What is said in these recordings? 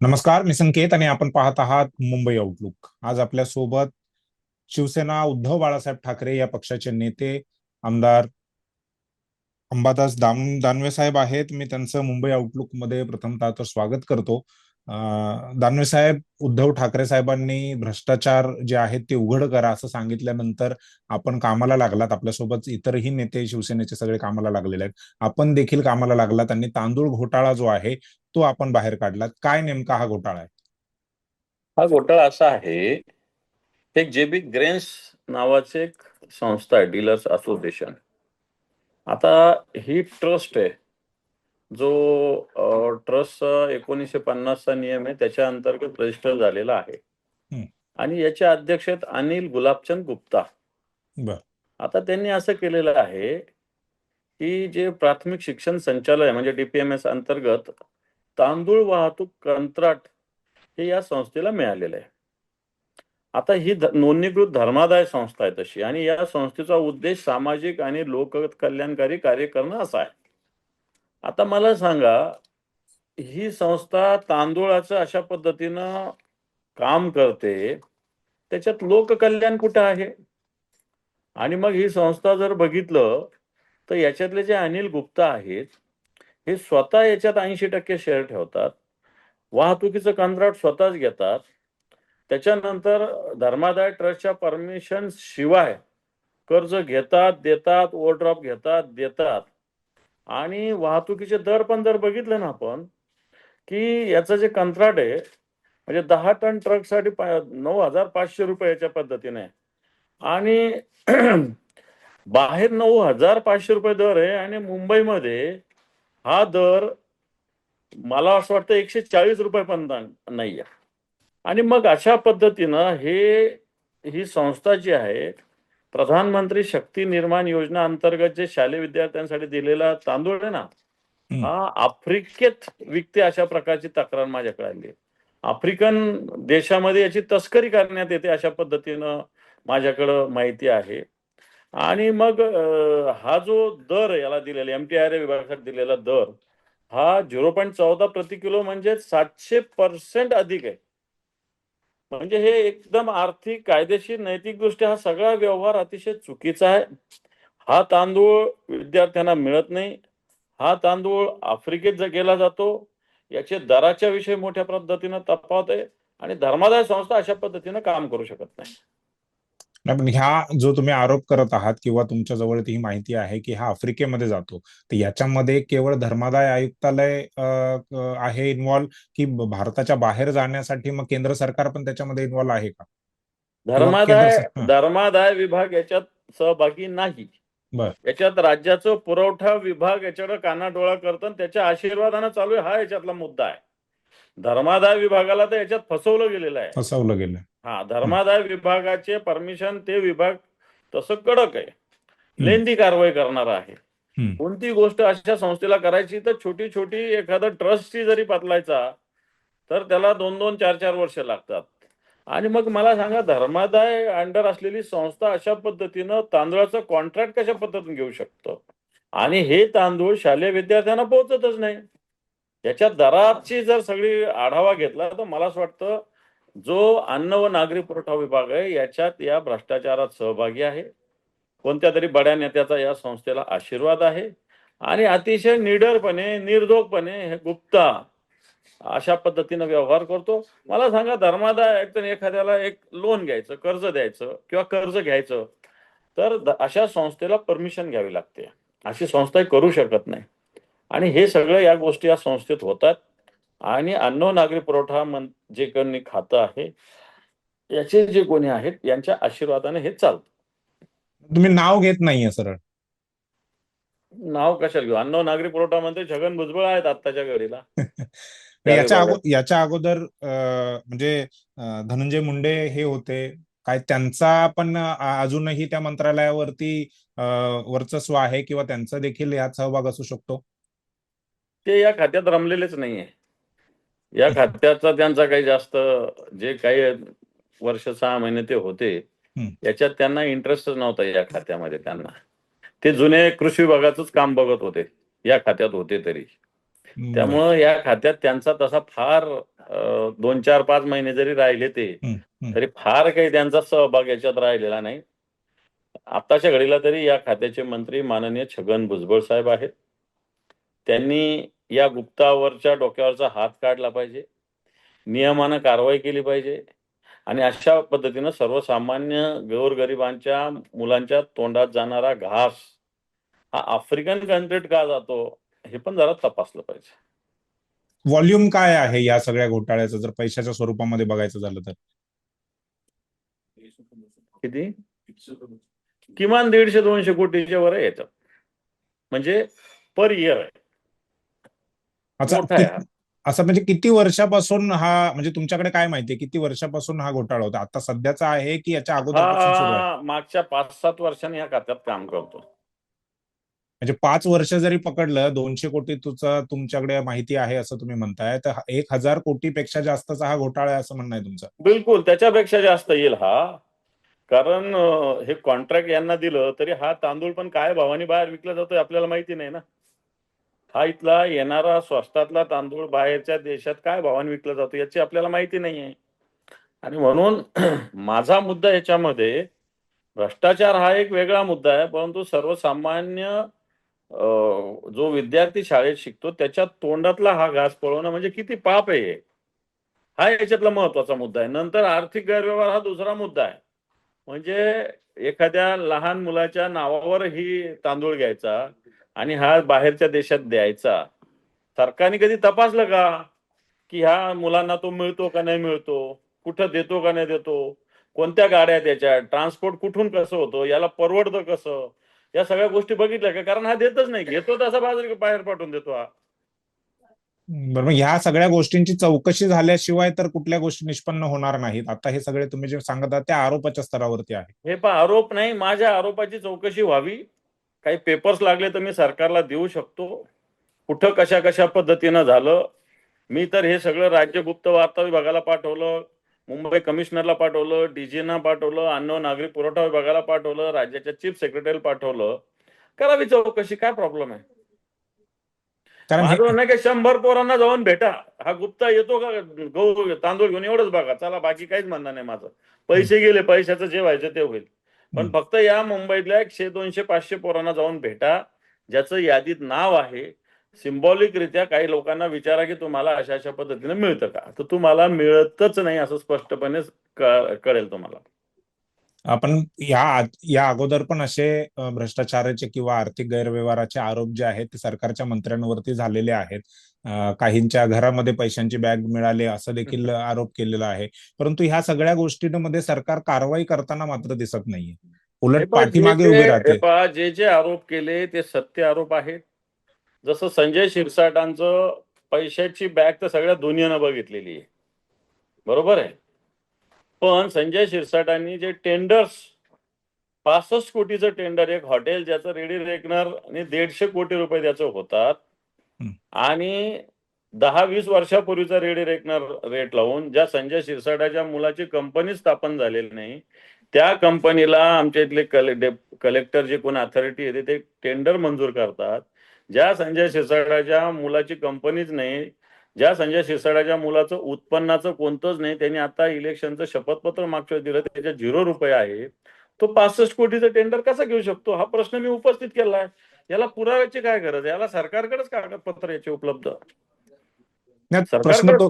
नमस्कार मी संकेत आणि आपण पाहत आहात मुंबई आउटलुक आज आपल्यासोबत शिवसेना उद्धव बाळासाहेब ठाकरे या पक्षाचे नेते आमदार अंबादास दाम दानवे साहेब आहेत. मी त्यांचं मुंबई आउटलुकमध्ये प्रथमतः तर स्वागत करतो. दानवे साहेब उद्धव ठाकरे साहेबांनी भ्रष्टाचार जे आहेत ते उघड करा असं सांगितल्यानंतर आपण कामाला लागलात. आपल्यासोबत इतरही नेते शिवसेनेचे सगळे कामाला लागलेले आहेत. आपण देखील कामाला लागलात आणि तांदूळ घोटाळा जो आहे तो आपण बाहेर काढलात. काय नेमका हा घोटाळा आहे? हा घोटाळा असा आहे एक जेबी ग्रेन्स नावाचे एक संस्था आहे डीलर्स असोसिएशन. आता ही ट्रस्ट आहे जो ट्रस्टचा एकोणीसशे पन्नासचा नियम आहे त्याच्या अंतर्गत रजिस्टर झालेला आहे. आणि याचे अध्यक्ष आहेत अनिल गुलाबचंद गुप्ता. आता त्यांनी असं केलेलं आहे की जे प्राथमिक शिक्षण संचालय म्हणजे डीपीएमएस अंतर्गत तांदूळ वाहतूक कंत्राट हे या संस्थेला मिळालेलं आहे. आता ही नोंदणीकृत धर्मादाय संस्था आहे तशी. आणि या संस्थेचा उद्देश सामाजिक आणि लोककल्याणकारी कार्य करणं असा आहे. आता मला सांगा ही संस्था तांदूळाचं अशा पद्धतीनं काम करते त्याच्यात लोककल्याण कुठं आहे? आणि मग ही संस्था जर बघितलं तर याच्यातले जे अनिल गुप्ता आहेत हे स्वतः याच्यात ऐंशी टक्के शेअर ठेवतात. वाहतुकीचं कंत्राट स्वतःच घेतात. त्याच्यानंतर धर्मादाय ट्रस्टच्या परमिशन शिवाय कर्ज घेतात देतात ओव्हरड्रॉप घेतात देतात. आणि वाहतुकीचे दर पण जर बघितले ना आपण की याचं जे कंत्राट आहे म्हणजे दहा टन ट्रकसाठी पा- नऊ हजार पाचशे रुपये याच्या पद्धतीने आणि बाहेर नऊ हजार पाचशे रुपये दर आहे आणि मुंबईमध्ये हा दर मला असं वाटतं एकशे चाळीस रुपये पण नाही आहे. आणि मग अशा पद्धतीनं हे ही संस्था जी आहे प्रधानमंत्री शक्ती निर्माण योजना अंतर्गत जे शालेय विद्यार्थ्यांसाठी दिलेला तांदूळ आहे ना. हा आफ्रिकेत विकते अशा प्रकारची तक्रार माझ्याकडे आली आहे. आफ्रिकन देशामध्ये याची तस्करी करण्यात येते अशा पद्धतीनं माझ्याकडं माहिती आहे आणि मग हा जो दर याला दिलेला एम टी आर विभागासाठी दिलेला दर हा झिरो पॉईंट चौदा प्रति किलो म्हणजे सातशे पर्सेंट अधिक आहे म्हणजे हे एकदम आर्थिक कायदेशीर नैतिकदृष्ट्या हा सगळा व्यवहार अतिशय चुकीचा आहे. हा तांदूळ विद्यार्थ्यांना मिळत नाही. हा तांदूळ आफ्रिकेत केला गेला जातो याचे दराच्या विषयी मोठ्या पद्धतीनं तपावत आहे आणि धर्मादाय संस्था अशा पद्धतीनं काम करू शकत नाही. नाही, पण ह्या जो तुम्ही आरोप करत आहात किंवा तुमच्या जवळ ती माहिती आहे की हा आफ्रिकेमध्ये जातो तर याच्यामध्ये केवळ धर्मादाय आयुक्तालय आहे इन्व्हॉल्व की भारताच्या बाहेर जाण्यासाठी मग केंद्र सरकार पण त्याच्यामध्ये इन्व्हॉल्व आहे का? धर्मादाय. धर्मादाय विभाग याच्यात सहभागी नाही. बर. याच्यात राज्याचं पुरवठा विभाग याच्याकडे कानाडोळा करतं त्याच्या आशीर्वादानं चालू आहे हा याच्यातला मुद्दा आहे. धर्मादाय विभागाला तर याच्यात फसवलं गेलेलं आहे. फसवलं गेलं हा धर्मादाय विभागाचे परमिशन ते विभाग तसं कडक आहे. लेंदी कारवाई करणार आहे. कोणती गोष्ट अशा संस्थेला करायची तर छोटी छोटी एखादा ट्रस्टची जरी बदलायचा तर त्याला दोन दोन चार चार वर्ष लागतात. आणि मग मला सांगा धर्मादाय अंडर असलेली संस्था अशा पद्धतीनं तांदूळाचं कॉन्ट्रॅक्ट कशा पद्धतीने घेऊ शकतो? आणि हे तांदूळ शालेय विद्यार्थ्यांना पोहोचतच नाही. याच्या दराची जर सगळी आढावा घेतला तर मला असं वाटतं जो अन्न व नागरी पुरवठा विभाग आहे याच्यात या भ्रष्टाचारात सहभागी आहे. कोणत्या तरी बड्या नेत्याचा या संस्थेला आशीर्वाद आहे. आणि अतिशय निडरपणे निर्धोकपणे हे गुप्ता अशा पद्धतीनं व्यवहार करतो. मला सांगा धर्मादाय एखाद्याला एक लोन घ्यायचं कर्ज द्यायचं किंवा कर्ज घ्यायचं तर अशा संस्थेला परमिशन घ्यावी लागते. अशी संस्था करू शकत नाही. आणि हे सगळं या गोष्टी या संस्थेत होतात. आणि अन्न नागरी पुरवठा जे कोणी खातं आहे याचे जे कोणी आहेत यांच्या आशीर्वादाने हे चालतं. तुम्ही नाव घेत नाहीये सरळ. नाव कशाला घेऊ? अन्न नागरी पुरवठा मंत्री छगन भुजबळ आहेत आत्ताच्या घडीला. याच्या अगोदर म्हणजे धनंजय मुंडे हे होते. काय त्यांचा पण अजूनही त्या मंत्रालयावरती वर्चस्व आहे किंवा त्यांचा देखील यात सहभाग असू शकतो? ते या खात्यात रमलेलेच नाहीये. या खात्याचा त्यांचा काही जास्त जे काही वर्ष सहा महिने ते होते. याच्यात त्यांना इंटरेस्टच नव्हता या खात्यामध्ये त्यांना ते जुने कृषी विभागाचंच काम बघत होते या खात्यात होते तरी. त्यामुळं या खात्यात त्यांचा तसा फार दोन चार पाच महिने जरी राहिले ते. तरी फार काही त्यांचा सहभाग याच्यात राहिलेला नाही आताच्या घडीला तरी या खात्याचे मंत्री माननीय छगन भुजबळ साहेब आहेत त्यांनी या गुप्तावरच्या डोक्यावरचा हात काढला पाहिजे. नियमानं कारवाई केली पाहिजे. आणि अशा पद्धतीनं सर्वसामान्य गोरगरिबांच्या मुलांच्या तोंडात जाणारा घास हा आफ्रिकन कंट्रीत का जातो हे पण जरा तपासलं पाहिजे. व्हॉल्यूम काय आहे या सगळ्या घोटाळ्याचं? जर पैशाच्या स्वरूपामध्ये बघायचं झालं तर. किती? किमान दीडशे दोनशे कोटीच्या वर येतात म्हणजे पर इयर आहे. असं म्हणजे किती वर्षापासून हा म्हणजे तुमच्याकडे काय माहितीये किती वर्षापासून हा घोटाळा होता? आता सध्याचा आहे की याच्या हा मागच्या पाच सात वर्षांनी या खात्यात काम करतो. म्हणजे पाच वर्ष जरी पकडलं दोनशे कोटी तुझं तुमच्याकडे माहिती आहे असं तुम्ही म्हणताय तर एक हजार कोटीपेक्षा जास्तचा हा घोटाळा आहे असं म्हणणं आहे तुमचं? बिलकुल त्याच्यापेक्षा जास्त येईल हा. कारण हे कॉन्ट्रॅक्ट यांना दिलं तरी हा तांदूळ पण काय भावाने बाहेर विकला जातोय आपल्याला माहिती नाही ना. हा इथला येणारा स्वस्तातला तांदूळ बाहेरच्या देशात काय भावाने विकला जातो याची आपल्याला माहिती नाही आहे आणि म्हणून माझा मुद्दा याच्यामध्ये भ्रष्टाचार हा एक वेगळा मुद्दा आहे परंतु सर्वसामान्य जो विद्यार्थी शाळेत शिकतो त्याच्या तोंडातला हा घास पळवणं म्हणजे किती पाप आहे हा. याच्यातला महत्त्वाचा मुद्दा आहे. नंतर आर्थिक गैरव्यवहार हा दुसरा मुद्दा आहे. म्हणजे एखाद्या लहान मुलाच्या नावावर ही तांदूळ घ्यायचा आणि हा बाहेरच्या देशात द्यायचा. सरकारने कधी तपासलं का? की ह्या मुलांना तो मिळतो का नाही मिळतो? कुठं देतो का नाही देतो? कोणत्या गाड्या त्याच्या ट्रान्सपोर्ट कुठून कसं होतं? याला परवडतं कसं? या सगळ्या गोष्टी बघितल्या का? कारण हा देतच नाही. घेतो तसा बाजार बाहेर पाठवून देतो हा. बरं मग ह्या सगळ्या गोष्टींची चौकशी झाल्याशिवाय तर कुठल्या गोष्टी निष्पन्न होणार नाहीत? आता हे सगळे तुम्ही जे सांगत आहात त्या आरोपाच्या स्तरावरती आहे. हे पण आरोप नाही. माझ्या आरोपाची चौकशी व्हावी. काही पेपर्स लागले तर मी सरकारला देऊ शकतो. कुठं कशा कशा पद्धतीनं झालं? मी तर हे सगळं राज्य गुप्त वार्ता विभागाला पाठवलं मुंबई कमिशनरला पाठवलं डीजीना पाठवलं अन्न नागरी पुरवठा विभागाला पाठवलं राज्याच्या चीफ सेक्रेटरीला पाठवलं. करावी चौकशी काय प्रॉब्लेम आहे? हे- की शंभर पोरांना जाऊन भेटा. हा गुप्ता येतो का? गहू तांदूळ घेऊन एवढंच बघा. चला बाकी काहीच म्हणणं नाही माझं. पैसे गेले पैशाचं जे व्हायचं ते होईल. पण. फक्त या मुंबईतल्या एकशे दोनशे पाचशे पोरांना जाऊन भेटा ज्याचं यादीत नाव आहे. सिम्बॉलिक रित्या काही लोकांना विचारा की तुम्हाला अशा अशा पद्धतीने मिळतं का? तर तुम्हाला मिळतच नाही असं स्पष्टपणे कळेल तुम्हाला. आपण या या अगोदर पण असे भ्रष्टाचाराचे किंवा आर्थिक गैरव्यवहाराचे आरोप जे आहेत ते सरकारच्या मंत्र्यांवरती झालेले आहेत. काहींच्या घरामध्ये पैशांची बॅग मिळाले असं देखील आरोप केलेला आहे. परंतु ह्या सगळ्या गोष्टींमध्ये सरकार कारवाई करताना मात्र दिसत नाहीये. उलट पाठीमागे उभे राहते. जे जे आरोप केले ते सत्य आरोप आहेत. जसं संजय शिरसाटांचं पैशाची बॅग तर सगळ्या दुनियानं बघितलेली आहे. बरोबर आहे? पण संजय शिरसाटांनी जे टेंडर्स पासष्ट कोटीचं टेंडर एक हॉटेल ज्याचं रेडी रेकनर आणि दीडशे कोटी रुपये त्याचं होतात. आणि दहा वीस वर्षापूर्वीचा रेडी रेकनर रेट लावून ज्या संजय शिरसाटाच्या मुलाची कंपनी स्थापन झालेली नाही त्या कंपनीला आमच्या इथले कले कलेक्टर जे कोण अथॉरिटी येते ते टेंडर मंजूर करतात. ज्या संजय शिरसाटाच्या मुलाची कंपनीच नाही ज्या संजय शिरसाटाच्या मुलाचं उत्पन्नाचं कोणतंच नाही त्यांनी आता इलेक्शनचं शपथपत्र मागच्या दिलं त्याच्या झिरो रुपये आहे तो पासष्ट कोटीचं टेंडर कसा घेऊ शकतो? हा प्रश्न मी उपस्थित केला आहे याला पुराव्याची काय गरज याला सरकारकडेच कागदपत्र याचे उपलब्ध. प्रश्न तो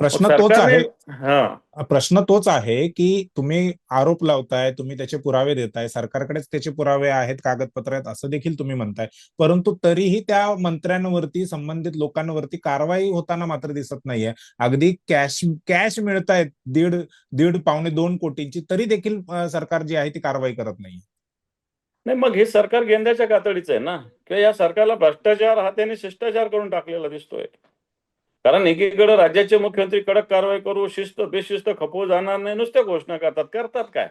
प्रश्न तोच आहे. हा. प्रश्न तोच आहे की तुम्ही आरोप लावताय तुम्ही त्याचे पुरावे देताय सरकारकडेच त्याचे पुरावे आहेत कागदपत्र आहेत असं देखील तुम्ही म्हणताय. परंतु तरीही त्या मंत्र्यांवरती संबंधित लोकांवरती कारवाई होताना मात्र दिसत नाहीये. अगदी कॅश कॅश मिळतायत दीड दीड पावणे दोन कोटींची तरी देखील सरकार जी आहे ती कारवाई करत नाही नाही मग हे सरकार गेंद्याच्या कातडीचं आहे ना? किंवा या सरकारला भ्रष्टाचार हा त्याने शिष्टाचार करून टाकलेला दिसतोय. कारण एकीकडे राज्याचे मुख्यमंत्री कडक कारवाई करू शिस्त बेशिस्त खपवू जाणार नाही नुसत्या घोषणा करतात. करतात काय?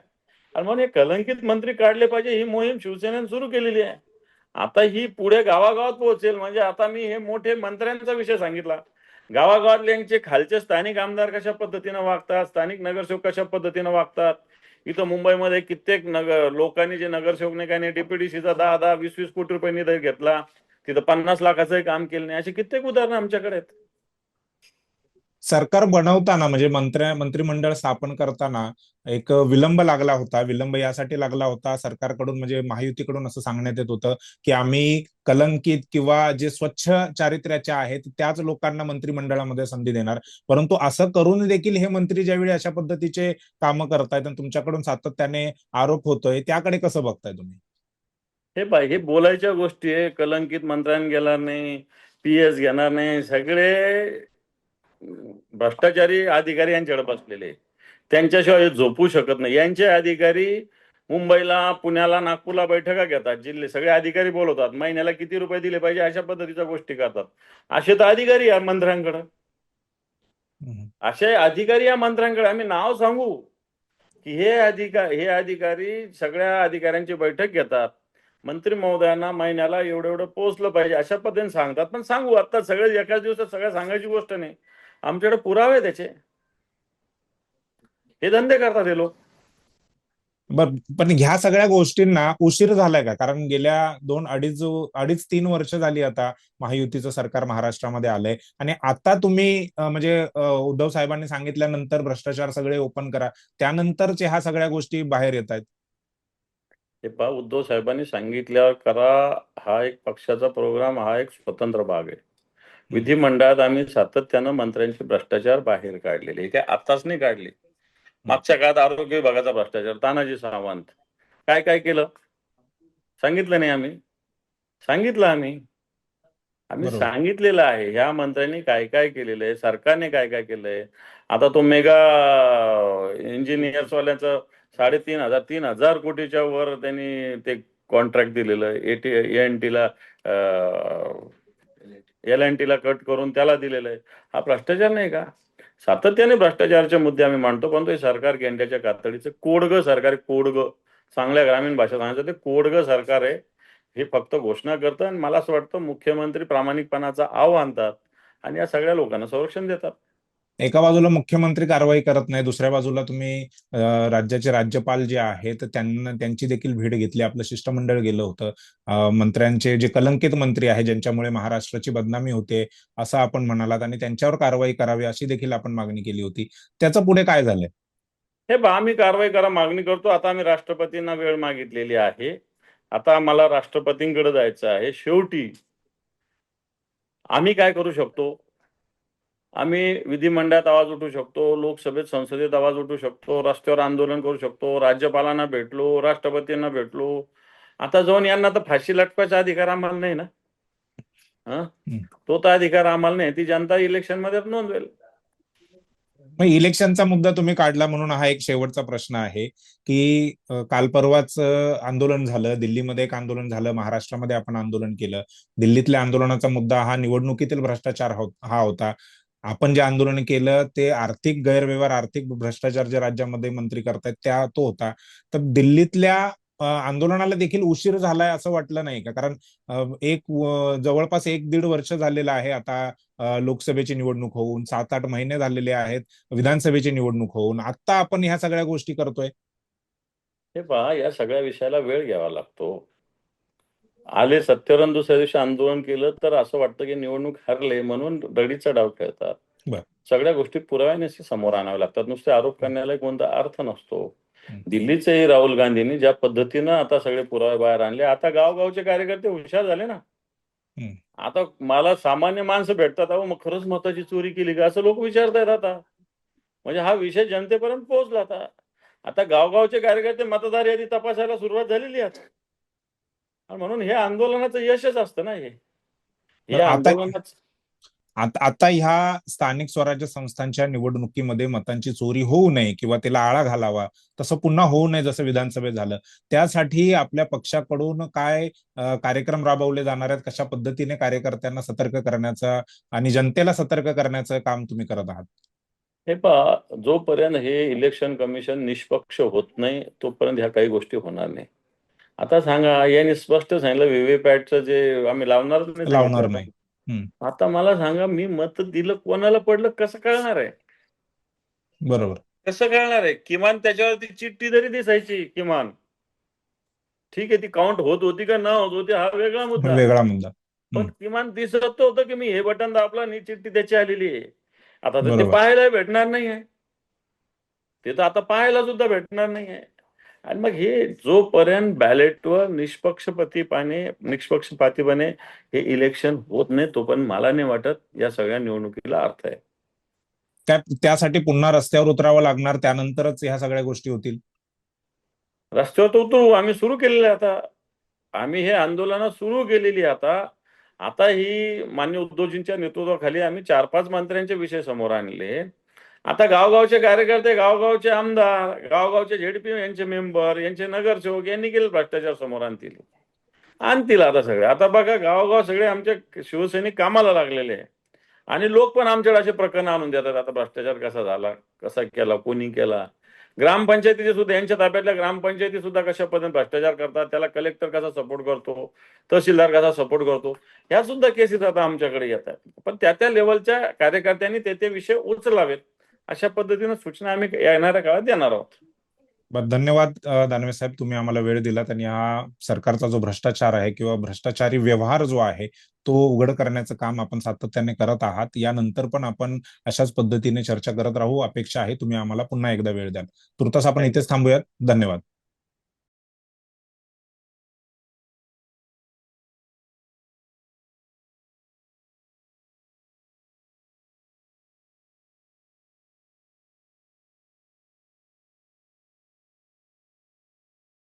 आणि म्हणून हे कलंकित मंत्री काढले पाहिजे ही मोहीम शिवसेनेने सुरू केलेली आहे. आता ही पुढे गावागावात पोहोचेल. म्हणजे आता मी हे मोठे मंत्र्यांचा विषय सांगितला. गावागावातल्यांचे खालचे स्थानिक आमदार कशा पद्धतीनं वागतात? स्थानिक नगरसेवक कशा पद्धतीनं वागतात? इथं मुंबईमध्ये कित्येक नगर लोकांनी जे नगरसेवक नाही डीपीडीसीचा दहा दहा वीस वीस कोटी रुपये निधी घेतला तिथं पन्नास लाखाचंही काम केलं नाही अशी कित्येक उदाहरणं आमच्याकडे आहेत. सरकार बनवताना म्हणजे मंत्र्या मंत्रिमंडळ स्थापन करताना एक विलंब लागला होता. विलंब यासाठी लागला होता. सरकारकडून म्हणजे महायुतीकडून असं सांगण्यात येत होतं की आम्ही कलंकित किंवा जे स्वच्छ चारित्र्याचे आहेत त्याच लोकांना मंत्रिमंडळामध्ये संधी देणार. परंतु असं करून देखील हे मंत्री ज्यावेळी अशा पद्धतीचे कामं करतायत आणि तुमच्याकडून सातत्याने आरोप होतोय त्याकडे कसं बघताय तुम्ही? हे पाय हे बोलायच्या गोष्टी आहे. कलंकित मंत्र्यांनी गेला नाही पी एस घेणार नाही. सगळे भ्रष्टाचारी अधिकारी यांच्याकडे बसलेले. त्यांच्याशिवाय हे झोपू शकत नाही. यांचे अधिकारी मुंबईला पुण्याला नागपूरला बैठका घेतात. जिल्हे सगळे अधिकारी बोलवतात. महिन्याला किती रुपये दिले पाहिजे अशा पद्धतीच्या गोष्टी करतात. असे तर अधिकारी या मंत्र्यांकडे. असे अधिकारी या मंत्र्यांकडे. आम्ही नाव सांगू. की हे अधिकार हे अधिकारी सगळ्या अधिकाऱ्यांची बैठक घेतात. मंत्री महोदयांना महिन्याला एवढं एवढं पोहोचलं पाहिजे अशा पद्धतीने सांगतात. पण सांगू आता सगळे एकाच दिवसात सगळं सांगायची गोष्ट नाही. आमच्याकडे पुरावे त्याचे. हे धंदे करतात हे लोक. बर पण ह्या सगळ्या गोष्टींना उशीर झालाय का? कारण गेल्या दोन अडीच अडीच तीन वर्ष झाली आता महायुतीचं सरकार महाराष्ट्रामध्ये आलंय. आणि आता तुम्ही म्हणजे उद्धव साहेबांनी सांगितल्यानंतर भ्रष्टाचार सगळे ओपन करा. त्यानंतरचे ह्या सगळ्या गोष्टी बाहेर येत आहेत. हे पहा उद्धव साहेबांनी सांगितल्यावर करा हा एक पक्षाचा प्रोग्राम हा एक स्वतंत्र भाग आहे. विधिमंडळात आम्ही सातत्यानं मंत्र्यांचे भ्रष्टाचार बाहेर काढलेले काय आताच नाही काढले. मागच्या काळात आरोग्य विभागाचा भ्रष्टाचार तानाजी सावंत. काय काय केलं? सांगितलं नाही आम्ही. सांगितलं आम्ही. आम्ही. सांगितलेलं आहे. ह्या मंत्र्यांनी काय काय केलेलं आहे? सरकारने काय काय केलंय? आता तो मेगा इंजिनियर्स वाल्याचं साडेतीन हजार तीन हजार कोटीच्या वर त्यांनी ते कॉन्ट्रॅक्ट दिलेलं एटी एन टीला एल अँड टीला कट करून त्याला दिलेलं आहे. हा भ्रष्टाचार नाही का? सातत्याने भ्रष्टाचाराचे मुद्दे आम्ही मांडतो पण हे सरकार गेंड्याच्या कातडीचं कोडग सरकार आहे, कोडग. चांगल्या ग्रामीण भाषेत सांगायचं ते कोडग सरकार आहे. हे फक्त घोषणा करतं आणि मला असं वाटतं मुख्यमंत्री प्रामाणिकपणाचा आव आणतात आणि या सगळ्या लोकांना संरक्षण देतात. एका बाजूला मुख्यमंत्री कारवाई करत नाही दुसऱ्या बाजूला तुम्ही राज्याचे राज्यपाल जे आहेत त्यांना त्यांची देखील भेट घेतली. आपलं शिष्टमंडळ गेलं होतं. मंत्र्यांचे जे कलंकित मंत्री आहे ज्यांच्यामुळे महाराष्ट्राची बदनामी होते असं आपण म्हणालात आणि त्यांच्यावर कारवाई करावी अशी देखील आपण मागणी केली होती. त्याचं पुढे काय झालंय? हे बा आम्ही कारवाई करा मागणी करतो. आता आम्ही राष्ट्रपतींना वेळ मागितलेली आहे. आता आम्हाला राष्ट्रपतींकडे जायचं आहे. शेवटी आम्ही काय करू शकतो? आम्ही विधिमंडळात आवाज उठू शकतो लोकसभेत संसदेत आवाज उठू शकतो रस्त्यावर आंदोलन करू शकतो राज्यपालांना भेटलो राष्ट्रपतींना भेटलो. आता जाऊन यांना तर फाशी लटकायचा अधिकार आम्हाला नाही ना? हं? तो तर अधिकार आम्हाला नाही ती जनता इलेक्शनमध्ये नोंदवेल. मग इलेक्शनचा मुद्दा तुम्ही काढला म्हणून हा एक शेवटचा प्रश्न आहे की काल परवाच आंदोलन झालं दिल्लीमध्ये एक आंदोलन झालं महाराष्ट्रामध्ये आपण आंदोलन केलं. दिल्लीतल्या आंदोलनाचा मुद्दा हा निवडणुकीतील भ्रष्टाचार हो- हा होता. आपण जे आंदोलन केलं ते आर्थिक गैरव्यवहार आर्थिक भ्रष्टाचार जे राज्यामध्ये मंत्री करतायत त्या तो होता. तर दिल्लीतल्या आंदोलनाला देखील उशीर झालाय असं वाटलं नाही का? कारण एक जवळपास एक दीड वर्ष झालेलं आहे आता लोकसभेची निवडणूक होऊन सात आठ महिने झालेले आहेत विधानसभेची निवडणूक होऊन. आता आपण ह्या सगळ्या गोष्टी करतोय. हे पहा या सगळ्या विषयाला वेळ घ्यावा लागतो. आले सत्तेवर दुसऱ्या दिवशी आंदोलन केलं तर असं वाटतं की निवडणूक हरले म्हणून रडीचा डाव खेळतात. सगळ्या गोष्टी पुराव्याने समोर आणाव्या लागतात. नुसते आरोप करण्याला कोणता अर्थ नसतो. दिल्लीचेही राहुल गांधींनी ज्या पद्धतीनं आता सगळे पुरावे बाहेर आणले आता गावगावचे कार्यकर्ते हुशार झाले ना. आता मला सामान्य माणसं भेटतात अहो मग खरंच मताची चोरी केली का? असं लोक विचारतायत आता. म्हणजे हा विषय जनतेपर्यंत पोहोचला आता. आता गावगावचे कार्यकर्ते मतदार यादी तपासायला सुरुवात झालेली आहे आणि म्हणून हे आंदोलनाचं यशच असतं ना हे. हे आता- आंदोलनाच आता आता ह्या स्थानिक स्वराज्य संस्थांच्या निवडणुकीमध्ये मतांची चोरी होऊ नये किंवा त्याला आळा घालावा तसं पुन्हा होऊ नये जसं विधानसभेत झालं. त्यासाठी आपल्या पक्षाकडून काय कार्यक्रम राबवले जाणार आहेत कशा पद्धतीने कार्यकर्त्यांना सतर्क करण्याचा आणि जनतेला सतर्क करण्याचं काम तुम्ही करत आहात? हे पहा जोपर्यंत हे इलेक्शन कमिशन निष्पक्ष होत नाही तोपर्यंत ह्या काही गोष्टी होणार नाही. आता सांगा यांनी स्पष्ट सांगितलं व्हीव्हीपॅटचं जे आम्ही लावणारच नाही लावणार नाही. आता मला सांगा मी मत दिलं कोणाला पडलं कसं कळणार आहे? बरोबर. कसं कळणार आहे? किमान त्याच्यावरती चिठ्ठी जरी दिसायची किमान. ठीक आहे ती काउंट होत होती का न होत होती हा वेगळा मुद्दा. वेगळा मुद्दा. पण. किमान दिसत होतं की मी हे बटन दाबलं आणि चिठ्ठी त्याची आलेली आहे. आता तर ते. पाहायला भेटणार नाही आहे ते तर आता पाहायला सुद्धा भेटणार नाही आहे आणि मग हे जोपर्यंत बॅलेटवर निष्पक्षपातीपणे निष्पक्षपातीपणे हे इलेक्शन होत नाही तोपर्यंत मला नाही वाटत या सगळ्या निवडणुकीला अर्थ आहे. त्या त्यासाठी पुन्हा रस्त्यावर उतरावं लागणार त्यानंतरच ह्या सगळ्या गोष्टी होतील. रस्त्यावर तर उतरू आम्ही सुरू केलेलं आता. आम्ही हे आंदोलनं सुरू केलेली आता. आता ही मान्य उद्धवजींच्या नेतृत्वाखाली आम्ही चार पाच मंत्र्यांचे विषय समोर आणले. आता गावगावचे कार्यकर्ते गावगावचे आमदार गावगावचे झेडपी यांचे मेंबर यांचे नगरसेवक यांनी केले भ्रष्टाचार समोर आणतील आणतील आता सगळे. आता बघा गावगाव सगळे आमचे शिवसैनिक कामाला लागलेले आहे. आणि लोक पण आमच्याकडे असे प्रकरण आणून देतात आता भ्रष्टाचार कसा झाला कसा केला कोणी केला? ग्रामपंचायतीचे सुद्धा यांच्या ताब्यातल्या ग्रामपंचायती सुद्धा कशा पद्धतीने भ्रष्टाचार करतात? त्याला कलेक्टर कसा सपोर्ट करतो? तहसीलदार कसा सपोर्ट करतो? ह्या सुद्धा केसेस आता आमच्याकडे येतात. पण त्या त्या लेवलच्या कार्यकर्त्यांनी ते ते विषय उचलावेत. अशा पद्धतीनं सूचना आम्ही येणाऱ्या काळात देणार आहोत. धन्यवाद दानवे साहेब तुम्ही आम्हाला वेळ दिलात आणि हा सरकारचा जो भ्रष्टाचार आहे किंवा भ्रष्टाचारी व्यवहार जो आहे तो उघड करण्याचं काम आपण सातत्याने करत आहात. यानंतर पण आपण अशाच पद्धतीने चर्चा करत राहू. अपेक्षा आहे तुम्ही आम्हाला पुन्हा एकदा वेळ द्याल. तुर्तास आपण इथेच थांबूयात. धन्यवाद.